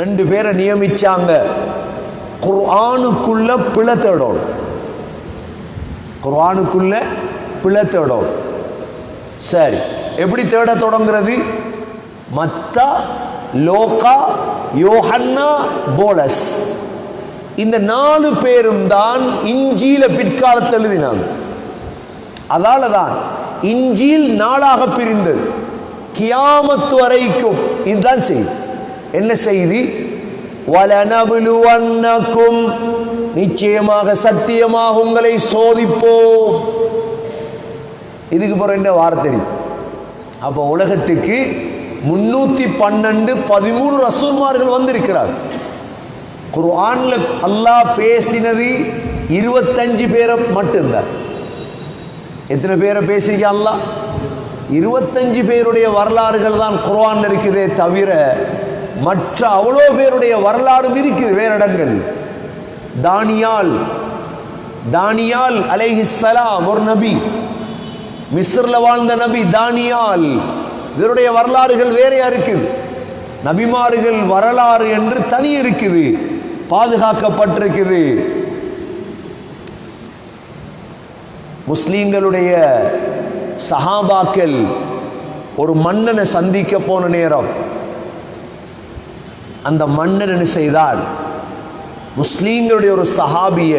ரெண்டு பேரை நியமிச்சாங்க. குர்ஆனுக்குள்ள பிழை தேடணும். குர்ஆனுக்குள்ள பிழை தேடணும். சரி எப்படி தேட தொடங்குறது? மத்தா லோகா யோஹன்னா போலஸ். இந்த நாலு பேரும் தான் இஞ்சியில பிற்காலத்தில் எழுதினாங்க. அதால தான் நாளாக பிரிந்தது. கியாமத்து வரைக்கும் இதுதான் செய்தி. என்ன செய்தி? வலனபுலுவன்னக்கும் நிச்சயமாக சத்தியமாக உங்களை சோதிப்போம். இதுக்கு பிறகு என்ன வார்த்தை அப்போ உலகத்துக்கு முன்னூத்தி பன்னெண்டு பதிமூணு ரசூல்மார்கள் வந்திருக்கிறார். குர்ஆன்ல அல்லாஹ் பேசினது இருபத்தஞ்சு பேரை மட்டும்தான். எத்தனை பேரை பேசிக்க அல்லாஹ்? இருபத்தஞ்சு பேருடைய வரலாறுகள் தான் குர்ஆன் இருக்குதே தவிர மற்ற அவ்வளோ பேருடைய வரலாறும் இருக்குது வேற இடங்கள். தானியால் தானியால் அலைஹிஸ்ஸலாம் ஒரு நபி. மிஸ்ரில் வாழ்ந்த நபி தானியால். இவருடைய வரலாறுகள் வேறையா இருக்குது. நபிமார்கள் வரலாறு என்று தனி இருக்குது. பாதுகாக்கப்பட்டிருக்குது. முஸ்லீம்களுடைய சஹாபாக்கள் ஒரு மன்னனை சந்திக்க போன நேரம். அந்த மன்னர் என்ன செய்தார்? முஸ்லீம்களுடைய ஒரு சஹாபிய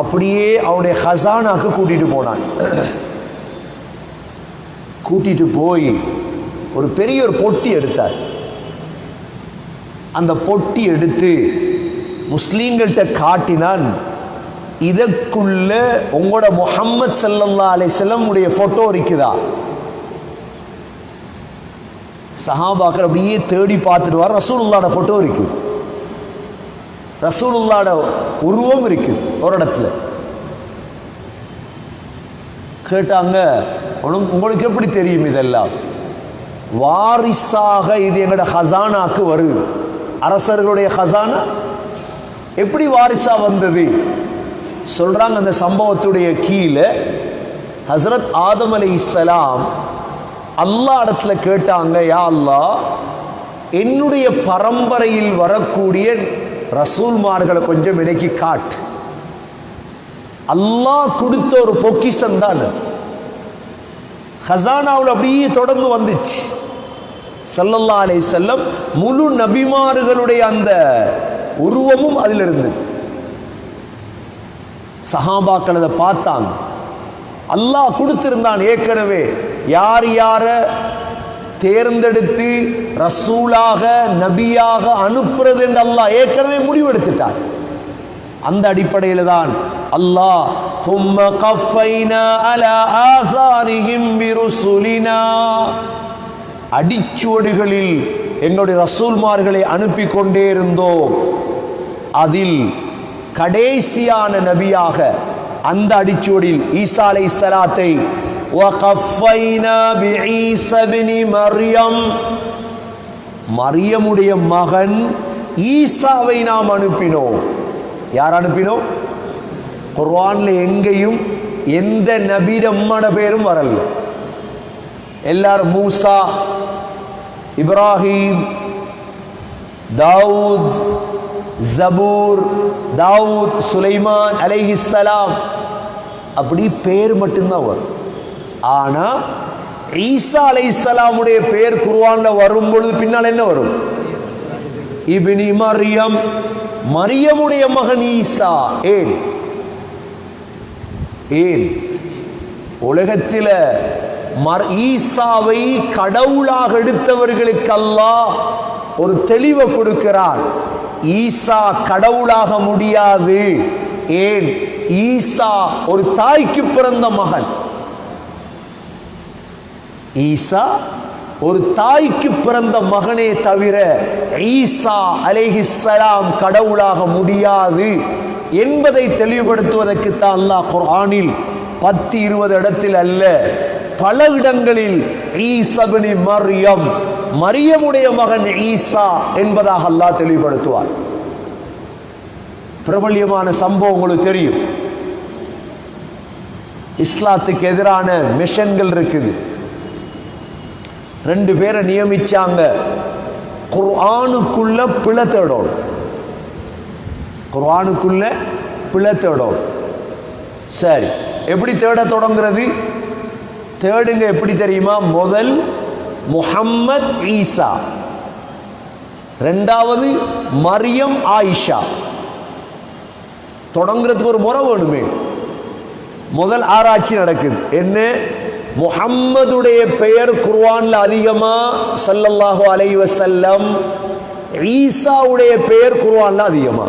அப்படியே அவனுடைய ஹசானாக்கு கூட்டிட்டு போனான். கூட்டிட்டு போய் ஒரு பெரிய ஒரு பொட்டி எடுத்தார். அந்த பொட்டி எடுத்து முஸ்லீம்கள்ட்ட காட்டினான் இதற்குள்ள உங்களோட முகம்மது ஸல்லல்லாஹு அலை செல்லமுடைய உடைய இருக்குதா? சஹாபாக்கள் அப்படியே தேடி பார்த்துட்டு வர ரசூலுல்லாட ஃபோட்டோ இருக்கு. ரசூலுல்லாட உருவம் இருக்கு ஒரு இடத்துல கேட்டாங்க உங்களுக்கு எப்படி தெரியும் இதெல்லாம்? வாரிசாக இது எங்களோட ஹசானாக்கு வருது. அரசர்களுடைய ஹசானா எப்படி வாரிசா வந்தது? சொல்றாங்க அந்த சம்பவத்துடைய கீழே. ஹசரத் ஆதம் அலி இஸ்லாம் அல்லா இடத்துல கேட்டாங்க யா அல்லாஹ் என்னுடைய பரம்பரையில் வரக்கூடிய ரசூல்மார்களை கொஞ்சம் எனக்கு காட்டு. அல்லாஹ் கொடுத்த ஒரு பொக்கிசம் தான் ஹசானாவில் அப்படியே தொடர்ந்து வந்துச்சு. சல்லல்லா அலை செல்லம் முழு நபிமார்களுடைய அந்த உருவமும் அதில் இருந்தது. சஹாபாக்கள் அதை பார்த்தாங்க. அல்லாஹ் கொடுத்திருந்தான் ஏற்கனவே. யார் யார தேர்ந்தெடுத்து ரசூலாக நபியாக அனுப்புறது என்று அல்லாஹ் ஏற்கனவே முடிவெடுத்துட்டார். அந்த அடிப்படையில் தான் அல்லாஹ் சும்ம கஃபைனா அல ஆசாரிஹிம் பிருசுலினா அடிச்சுவடுகளில் எங்களுடைய ரசூல்மார்களை அனுப்பி கொண்டே இருந்தோம். அதில் கடைசியான நபியாக அந்த அடிச்சுவடில் ஈசாலை சலாத்தை மரியம். மரியமுடைய மகன் ஈசாவை நாம் அனுப்பினோம். யார் அனுப்பினோம்? குர்வான்ல எங்கேயும் எந்த நபிரம்மட பேரும் வரல. எல்லாரும் மூசா இப்ராஹிம் தாவூத் ஜபூர் தாவூத் சுலைமான் அலைஹிஸ்லாம் அப்படி பேர் மட்டும்தான் வரும். ஆனா ஈசா அலீஸ்ஸலாமுடைய பெயர் குர்வானில் வரும் பொழுது பின்னால் என்ன வரும்? இபினி மரியம் மரியமுடைய மகன் ஈசா. ஏன்? ஏன்? உலகத்தில் மர் ஈசாவை கடவுளாக எடுத்தவர்களுக்கு அல்லாஹ் ஒரு தெளிவை கொடுக்கிறான். ஈசா கடவுளாக முடியாது. ஏன்? ஈசா ஒரு தாய்க்கு பிறந்த மகன். ஈசா ஒரு தாய்க்கு பிறந்த மகனே தவிர ஈசா அலைஹிஸ்ஸலாம் கடவுளாக முடியாது என்பதை தெளிவுபடுத்துவதற்கு தான் அல்லாஹ் குர்ஆனில் பத்து இருபது இடத்தில் அல்ல பல இடங்களில் ஈசபினி மரியம் மரியமுடைய மகன் ஈசா என்பதாக அல்லாஹ் தெளிவுபடுத்துவார். பிரபல்யமான சம்பவம் உங்களுக்கு தெரியும். இஸ்லாத்துக்கு எதிரான மிஷன்கள் இருக்குது. ரெண்டு பேரை நியமிச்சாங்க. குர்ஆனுக்குள்ள பிழை தேடும் குர்ஆனுக்குள்ள பிழை தேடும் சரி எப்படி தேட தொடங்குறது? தேடுங்க எப்படி தெரியுமா? முதல் முஹம்மத் ஈசா. ரெண்டாவது மரியம் ஆயிஷா. தொடங்குறதுக்கு ஒரு முறை வேணுமே. முதல் ஆராய்ச்சி நடக்குது. என்ன? முஹம்மதுடைய பெயர் குர்வான்ல அதிகமா சல்லல்லாஹு அலைஹி வஸல்லம் ஈசாவுடைய பெயர் குர்வான்ல அதிகமா.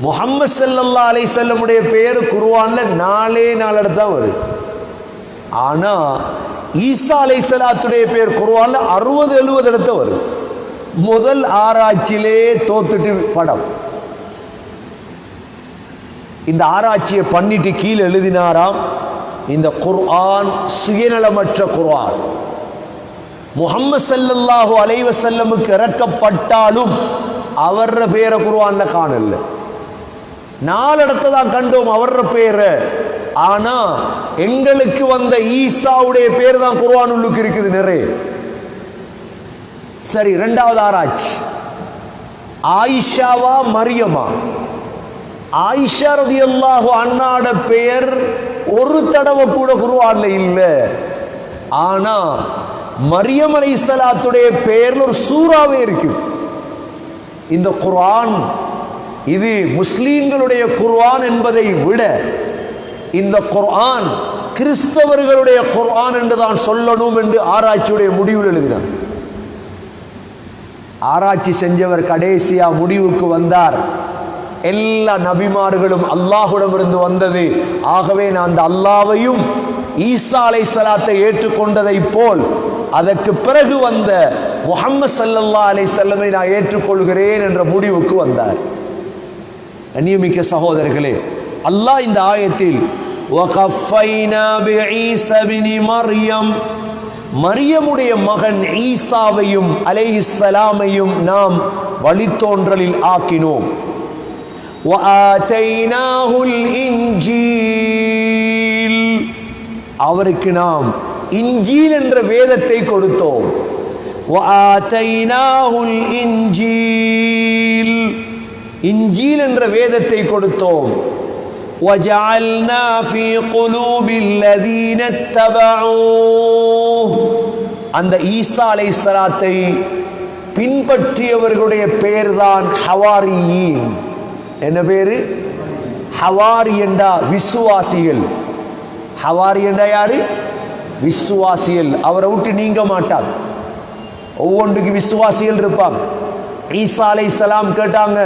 முஹம்மது ஸல்லல்லாஹு அலை செல்லமுடைய பெயர் குர்வான்ல நாலே நாலு இடத்துல தான் வருது. ஆனா ஈசா அலைஹிஸ்ஸலாத்துடைய பெயர் குர்வான்ல அறுபது எழுபது இடத்த வருது. முதல் ஆராய்ச்சியிலே தோத்துட்டு படம். இந்த ஆராய்ச்சியை பண்ணிட்டு கீழே எழுதினாராம் இந்த குர்ஆன் சுயநலமற்ற குர்ஆன். முகம்மது சல்லல்லாஹு அலைவ செல்லமுக்கு இறக்கப்பட்டாலும் அவர பேரை குர்ஆன்ல காணல. நாலு இடத்த தான் கண்டோம் அவர பேரை. ஆனா எங்களுக்கு வந்த ஈசாவுடைய பேர் தான் குர்ஆன் உள்ளுக்கு இருக்குது நிறைய. சரி ரெண்டாவது ஆராய்ச்சி. ஆயிஷாவா மரியமா? ஆயிஷா ரதியல்லாஹு அண்ணாட பெயர் ஒரு தடவை கூட குருவான்ல இல்ல. ஆனா மரியம் சலாத்துடைய பெயர்ல ஒரு சூறாவே இருக்கு. இந்த குர்ஆன் இது முஸ்லீம்களுடைய குர்ஆன் என்பதை விட இந்த குர்ஆன் கிறிஸ்தவர்களுடைய குர்ஆன் என்று தான் சொல்லணும் என்று ஆராய்ச்சியுடைய முடிவில் எழுதினார். ஆராய்ச்சி செஞ்சவர் கடைசியா முடிவுக்கு வந்தார். எல்லா நபிமார்களும் அல்லாஹுடமிருந்து வந்தது. ஆகவே நான் அந்த அல்லாவையும் ஈசா அலை சலாத்தை ஏற்றுக்கொண்டதை போல் அதற்கு பிறகு வந்த முகம்மது சல்லல்லா அலை செல்லமை நான் ஏற்றுக்கொள்கிறேன் என்ற முடிவுக்கு வந்தார். நியமிக்க சகோதரர்களே அல்லாஹ் இந்த ஆயத்தில் மரியமுடைய மகன் ஈசாவையும் அலை இஸ்லாமையும் நாம் வழித்தோன்றலில் ஆக்கினோம். وآتيناه الإنجيل அவருக்கு நாம் இன்ஜீல் என்ற வேதத்தை கொடுத்தோம் وآتيناه الإنجيل இன்ஜீல் என்ற வேதத்தை கொடுத்தோம் وجعلنا في قلوب الذين اتبعوه அந்த ஈசா அலைஹிஸ்ஸலாத்தை பின்பற்றியவர்களுடைய பெயர்தான் ஹவாரியின் என்ன பேரு ஹவாரி என்றா விசுவாசிகள் ஹவாரி என்றா யாரு விசுவாசிகள் அவரை விட்டு நீங்க மாட்டாங்க ஒவ்வொன்றுக்கு விசுவாசிகள் இருப்பாங்க ஈசா அலை சலாம் கேட்டாங்க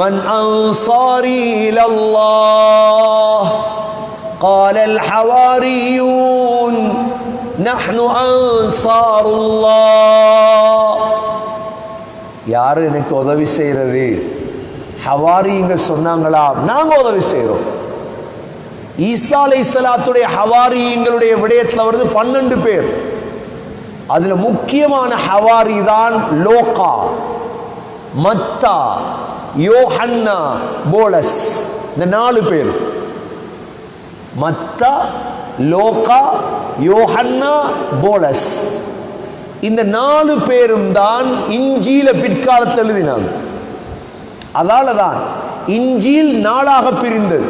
மன் அன்சாரி இலல்லாஹ் قال الحواريون نحن أنصار الله யார் எனக்கு உதவி செய்யறது ஹவாரிங்கள் சொன்னாங்களா? நாங்க உதவி செய்கிறோம் ஈசா அலை சலாத்துடைய ஹவாரிங்களுடைய விடயத்தில் வருது பன்னெண்டு பேர். அதுல முக்கியமான ஹவாரி தான் லோகா மத்தா யோஹன்னா போலஸ். இந்த நாலு பேர். மத்தா லோகா யோஹன்னா போலஸ். இந்த நாலு பேரும் தான் இஞ்சியில பிற்காலத்தில் எழுதினாங்க. அதால தான் இஞ்சியில் நாளாக பிரிந்தது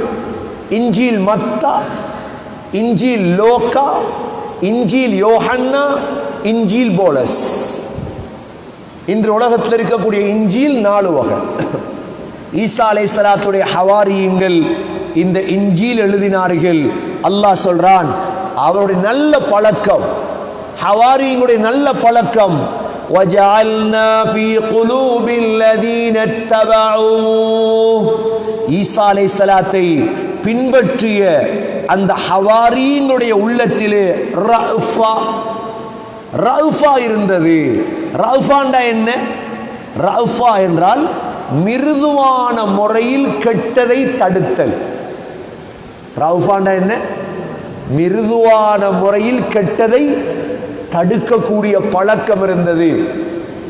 இஞ்சியில் மத்தா இஞ்சியில் லோக்கா இஞ்சியில் யோஹன்னா இஞ்சியில் போலஸ். இன்று உலகத்தில் இருக்கக்கூடிய இஞ்சியில் நாலு வகை. ஈசா அலை சலாத்துடைய ஹவாரியுங்கள் இந்த இஞ்சியில் எழுதினார்கள். அல்லாஹ் சொல்றான் அவருடைய நல்ல பழக்கம் ஹவாரியுடைய நல்ல பழக்கம் وجعلنا في قلوب الذين اتبعوه ஈசா அலை சலாத்தை பின்பற்றிய அந்த ஹவாரியினுடைய உள்ளத்திலே ரஃபா ரஃபா இருந்தது ரஃபாண்டா என்ன ரஃபா என்றால் மிருதுவான முறையில் கெட்டதை தடுத்தல் ரஃபாண்டா என்ன மிருதுவான முறையில் கெட்டதை தடுக்கக்கூடிய பழக்கம் இருந்தது.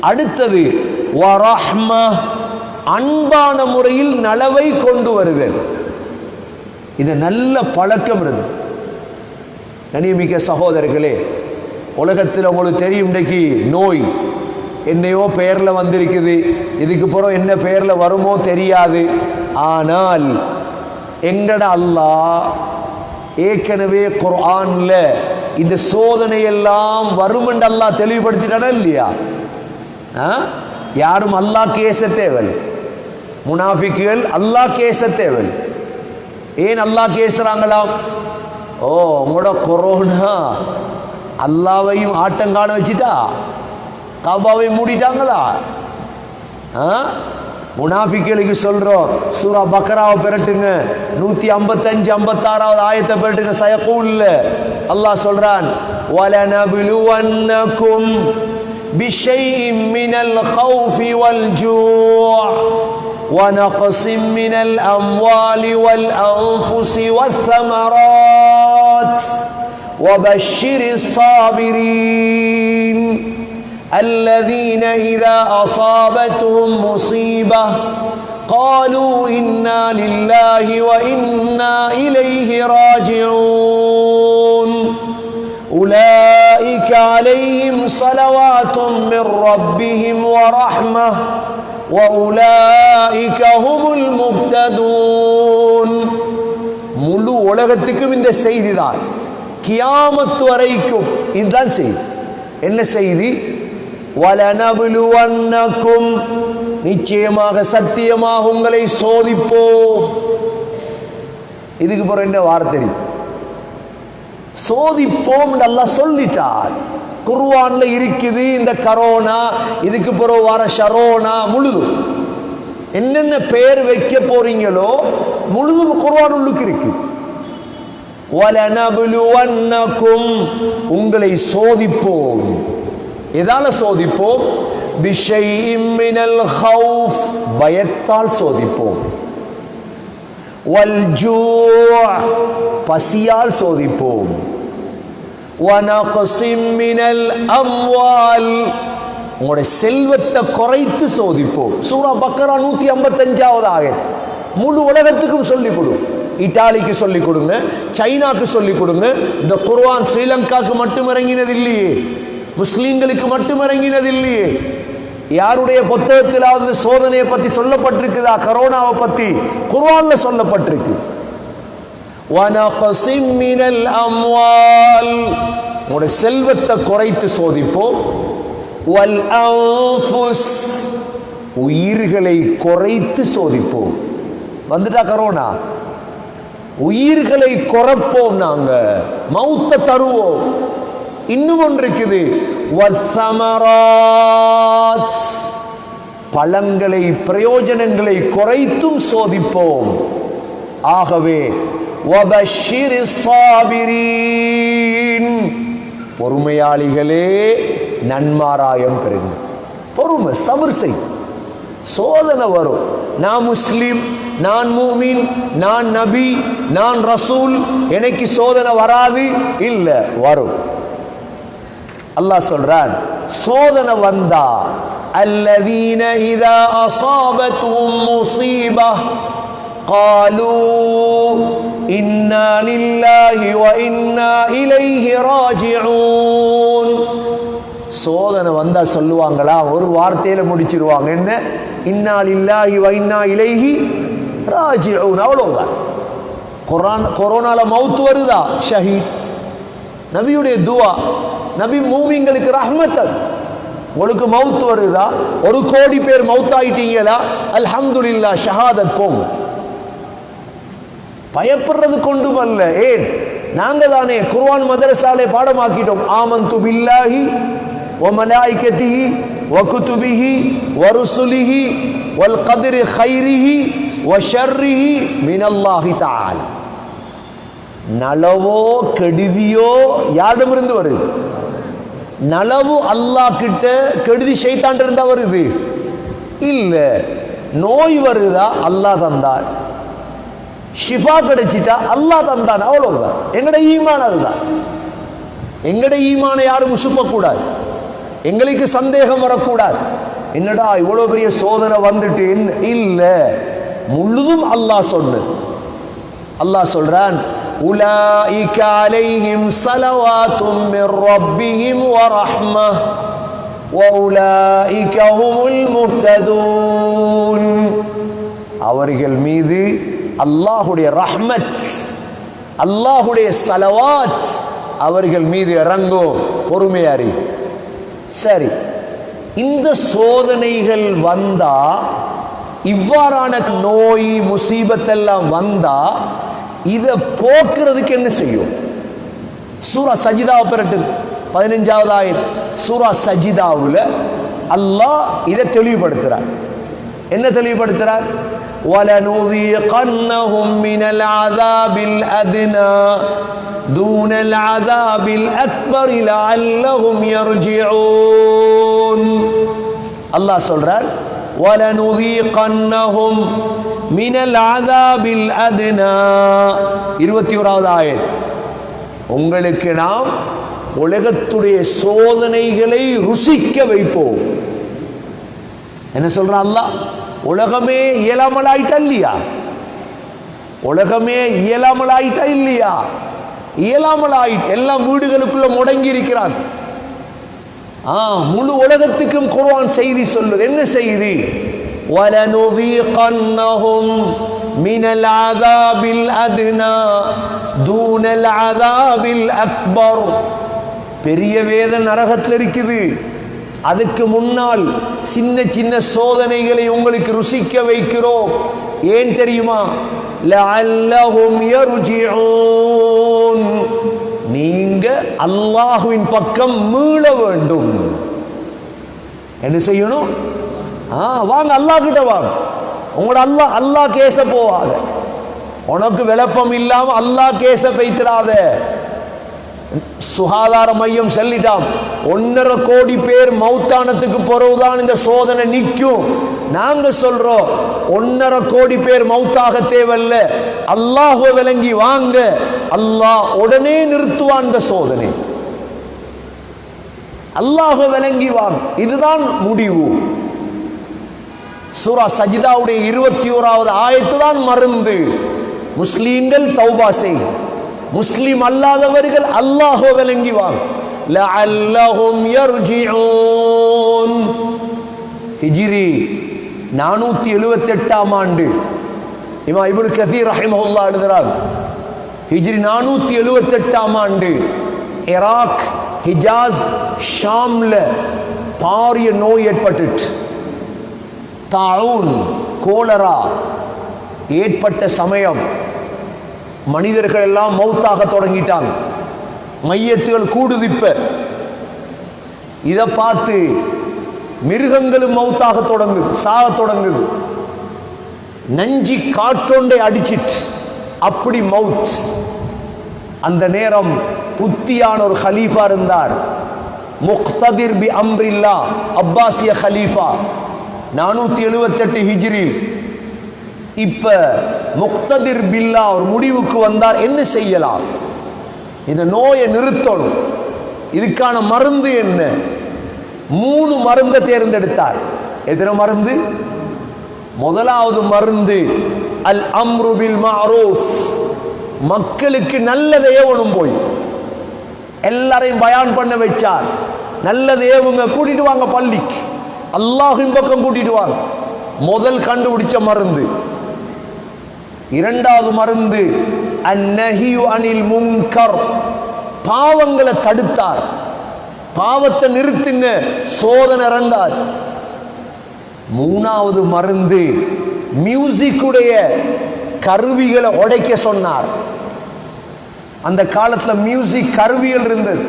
அடுத்தது அன்பான முறையில் நலவை கொண்டு வருதல் இது நல்ல பழக்கம் இருந்தது. கனிமிக்க சகோதரர்களே உலகத்தில் உங்களுக்கு தெரியும் இன்றைக்கு நோய் என்னையோ பெயரில் வந்திருக்குது. இதுக்கு பிறகு என்ன பெயரில் வருமோ தெரியாது. ஆனால் எங்கட அல்லாஹ் ஏற்கனவே குர்ஆனில் இந்த சோதனை எல்லாம் வருமென்று அல்லாஹ் தெளிவுபடுத்திட்டானா இல்லையா? ஆ? யாரும் அல்லாஹ் கேச தேவல். முனாஃபிக்குகள் அல்லாஹ் கேச தேவல். ஏன் அல்லாஹ் கேசுறாங்களாம் ஓ உங்களோட கொரோனா. அல்லாவையும் ஆட்டங்காண வச்சுட்டா? காபாவை மூடிட்டாங்களா? ஆ? முனாஃபிக்களுக்கு சொல்றோம் சூரா பக்கராவை பெரட்டுங்க. நூத்தி ஐம்பத்தஞ்சு ஐம்பத்தாறாவது ஆயத்தை பெரட்டுங்க இல்லை. அல்லாஹ் சொல்றான் وَلَنَبْلُوَنَّكُمْ بِشَيْءٍ مِّنَ الْخَوْفِ وَالْجُوعِ ونقص من الأموال والأنفس والثمرات وبشر الصابرين الذين إذا أصابتهم مصيبة قالوا إنا لله وإنا إليه راجعون أولئك عليهم صلوات من ربهم ورحمة وأولئك هم المهتدون முழு உலகத்துக்கும் இந்த செய்தி தான் கியாமத்து வரைக்கும் இதுதான் செய்தி என்ன செய்தி வலனபுலுவன்னக்கும் நிச்சயமாக சத்தியமாக உங்களை சோதிப்போம் இதுக்கு பிறகு என்ன வார்த்தை தெரியும் சோதிப்போம் நல்லா சொல்லிட்டார். குர்வான்ல இருக்குது இந்த கரோனா இதுக்கு பிறகு வர ஷரோனா முழுதும். என்னென்ன பேர் வைக்க போறீங்களோ முழுதும் குர்வான் உள்ளுக்கு இருக்கு. வலனபுலுவன்னக்கும் உங்களை சோதிப்போம். எதால சோதிப்போம்? பயத்தால் சோதிப்போம். பசியால் சோதிப்போம். அம்வால் உங்களுடைய செல்வத்தை குறைத்து சோதிப்போம். சூரா பக்கரா நூத்தி ஐம்பத்தஞ்சாவது ஆக முழு உலகத்துக்கும் சொல்லிக் கொடு. இட்டாலிக்கு சொல்லிக் கொடுங்க சைனாக்கு சொல்லிக் கொடுங்க. இந்த குர்வான் ஸ்ரீலங்காக்கு மட்டும் இறங்கினது இல்லையே. முஸ்லீம்களுக்கு மட்டும் இறங்கினது இல்லையே. யாருடைய புத்தகத்திலாவது சோதனையை பற்றி சொல்லப்பட்டிருக்குதா? கரோனாவை பற்றி குர்வான்ல சொல்லப்பட்டிருக்கு. உங்களுடைய செல்வத்தை குறைத்து சோதிப்போம். உயிர்களை குறைத்து சோதிப்போம். வந்துட்டா கரோனா? உயிர்களை குறைப்போம் நாங்க. மௌத்த தருவோம். இன்னும் ஒன்று இருக்குது. பலன்களை பிரயோஜனங்களை குறைத்தும் சோதிப்போம். ஆகவே பொறுமையாளிகளே நன்மாராயம் பெறுங்க பொறுமை சமர்சை சோதனை வரும். நான் முஸ்லீம் நான் மூமின் நான் நபி நான் ரசூல் எனக்கு சோதனை வராது? இல்லை வரும். அல்லாஹ் சொல்றான் சோதனை வந்தா الذين إذا أصابتهم مصيبة قالوا إنا لله وإنا إليه راجعون சோதனை வந்தா சொல்லுவாங்களா ஒரு வார்த்தையில முடிச்சிருவாங்க என்ன இன்னா லில்லாஹி வ இன்னா இலைஹி ராஜிஊன் அவ்வளவுதான் குரான் கொரோனால மவுத் வருதா ஷஹீத் நபியுடைய துவா நபி மூமிங்களுக்கு ரஹ்மத் அது உங்களுக்கு மவுத் வருதா? ஒரு கோடி பேர் மவுத் ஆயிட்டீங்களா அல்ஹம்துல்லா ஷஹாதத் போங்க. பயப்படுறது கொண்டும் அல்ல. ஏன்? நாங்க தானே குர்வான் மதரசாலே பாடமாக்கிட்டோம். ஆமன் துபில்லாஹி ஒமலாய்கத்திஹி வகுத்துபிஹி வருசுலிஹி வல் கதிரி ஹைரிஹி வஷர்ரிஹி மினல்லாஹி தாலா நலவோ கெடுதியோ யாரிடமிருந்து வருது? நலவு அல்லாஹ் கிட்ட கெடுதி ஷைத்தான் இருந்தா வருது. இல்ல நோய் வருதா அல்லாஹ் தந்தார். ஷிஃபா கிடைச்சிட்டா அல்லாஹ் தந்தான் அவ்வளவுதான். எங்கட ஈமான் அதுதான். எங்கட ஈமானை யாரும் உசுப்பக்கூடாது. எங்களுக்கு சந்தேகம் வரக்கூடாது. என்னடா இவ்வளவு பெரிய சோதனை வந்துட்டு என்ன? இல்ல முழுதும் அல்லாஹ் சொன்ன அல்லாஹ் சொல்றான் أولئك عليهم صلوات من ربهم ورحمة وأولئك هم المهتدون அவர்கள் மீது அல்லாஹுடைய ரஹ்மத் அல்லாஹுடைய சலவாத் அவர்கள் மீது இறங்கும் பொறுமையாரி சரி இந்த சோதனைகள் வந்தா இவ்வாறான நோய் முசீபத்தெல்லாம் வந்தா இதை போக்குறதுக்கு என்ன செய்யும் சூரா சஜிதாவை பெறட்டு பதினஞ்சாவது ஆயிரம் சூரா சஜிதாவில் அல்லாஹ் இதை தெளிவுபடுத்துறார் என்ன தெளிவுபடுத்துறார் وَلَنُذِيقَنَّهُم مِّنَ الْعَذَابِ الْأَدْنَى دُونَ الْعَذَابِ الْأَكْبَرِ لَعَلَّهُمْ يَرْجِعُونَ அல்லாஹ் சொல்றார் وَلَنُذِيقَنَّهُم மினல் ஆதாபில் அதுனா. இருபத்தி ஓராவது ஆயத். உங்களுக்கு நாம் உலகத்துடைய சோதனைகளை ருசிக்க வைப்போம். என்ன சொல்றான் அல்லா உலகமே இயலாமலாயிட்டா இல்லையா? உலகமே இயலாமலாயிட்டா இல்லையா? இயலாமலாயிட்டு எல்லாம் வீடுகளுக்குள்ள முடங்கி இருக்கிறான் ஆ முழு உலகத்துக்கும் குர்வான் செய்தி சொல்லு என்ன செய்தி? وَلَنُذِيقَنَّهُمْ مِنَ الْعَذَابِ الْأَدْنَى دُونَ الْعَذَابِ الْأَكْبَرِ பெரிய வேதனை நரகத்தில் இருக்குது அதுக்கு முன்னால் சின்ன சின்ன சோதனைகளை உங்களுக்கு ருசிக்க வைக்கிறோம் ஏன் தெரியுமா لَعَلَّهُمْ يَرْجِعُونَ நீங்க அல்லாஹுவின் பக்கம் மீள வேண்டும் என்ன செய்யணும் ஆ வாங்க அல்லாஹ் கிட்ட வாங்க. உங்களோட அல்லாஹ் அல்லாஹ் கேச போவாத. உனக்கு விளப்பம் இல்லாம அல்லாஹ் கேச பைத்திராத சுகாதார மையம் சொல்லிட்டான். ஒன்னரை கோடி பேர் மௌத்தானத்துக்கு பிறகுதான் இந்த சோதனை நிற்கும். நாங்க சொல்றோம் ஒன்னரை கோடி பேர் மௌத்தாக தேவையில்ல. அல்லாஹுவ விளங்கி வாங்க. அல்லாஹ் உடனே நிறுத்துவான் இந்த சோதனை. அல்லாஹுவ விளங்கி வாங்க. இதுதான் முடிவு. சூரா சஜிதாவுடைய இருபத்தி ஓராவது ஆயத்து தான் மருந்து. முஸ்லீம்கள் தௌபா செய் அல்லாதவர்கள் அல்லாஹோ விளங்கி வாங்க. நானூத்தி எழுபத்தி எட்டாம் ஆண்டு. இமா இபுல் கஃபீர் ரஹிமஹுல்லா எழுதுறார். ஹிஜ்ரி நானூத்தி எழுபத்தி எட்டாம் ஆண்டு. இராக் ஹிஜாஸ் ஷாம்ல பாரிய நோய் ஏற்பட்டுட்டு தாவூன் கோலரா ஏற்பட்ட சமயம் மனிதர்கள் எல்லாம் மௌத்தாக தொடங்கிட்டாங்க. மையத்துகள் கூடுதிப்ப. இதை பார்த்து மிருகங்களும் மௌத்தாக தொடங்குது சாக தொடங்குது. நஞ்சி காற்றொண்டை அடிச்சிட்டு அப்படி மவுத் அந்த நேரம் புத்தியான ஒரு ஹலீஃபா இருந்தார். முக்ததிர் பி அம்ரில்லா அப்பாசிய ஹலீஃபா. நானூத்தி எழுபத்தெட்டு ஹிஜ்ரி இப்ப முக்ததிர் பில்லா ஒரு முடிவுக்கு வந்தார் என்ன செய்யலாம்? இந்த நோயை நிறுத்தணும். இதுக்கான மருந்து என்ன? மூணு மருந்தை தேர்ந்தெடுத்தார். எத்தனை மருந்து? முதலாவது மருந்து அல் அம்ருபில் மாரூஃப். மக்களுக்கு நல்லதை ஏவணும் போய். எல்லாரையும் பயான் பண்ண வச்சார். நல்லது ஏவுங்க கூட்டிட்டு வாங்க பள்ளிக்கு. அல்லாஹின் பக்கம் கூட்டிட்டு வாங்க. முதல் கண்டுபிடிச்ச மருந்து. இரண்டாவது மருந்து அந்நஹியு அனில் முங்கர் பாவங்களை தடுத்தார். பாவத்தை நிறுத்துங்க சோதனை இறந்தார் மூணாவது மருந்து மியூசிக்குடைய கருவிகளை உடைக்க சொன்னார். அந்த காலத்துல மியூசிக் கருவிகள் இருந்தது.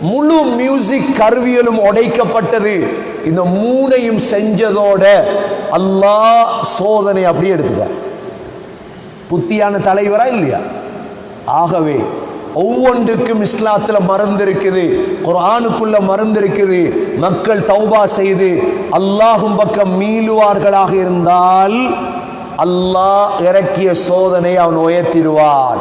முழு மியூசிக் கருவிகளும் உடைக்கப்பட்டது. இந்த மூணையும் செஞ்சதோட அல்லாஹ் சோதனை அப்படியே எடுத்துட்டார் புத்தியான தலைவரா இல்லையா? ஆகவே ஒவ்வொன்றுக்கும் இஸ்லாத்துல மருந்து இருக்குது குரானுக்குள்ள மருந்து இருக்குது மக்கள் தௌபா செய்து அல்லாஹும் பக்கம் மீளுவார்களாக இருந்தால் அல்லாஹ் இறக்கிய சோதனை அவன் உயர்த்திடுவான்.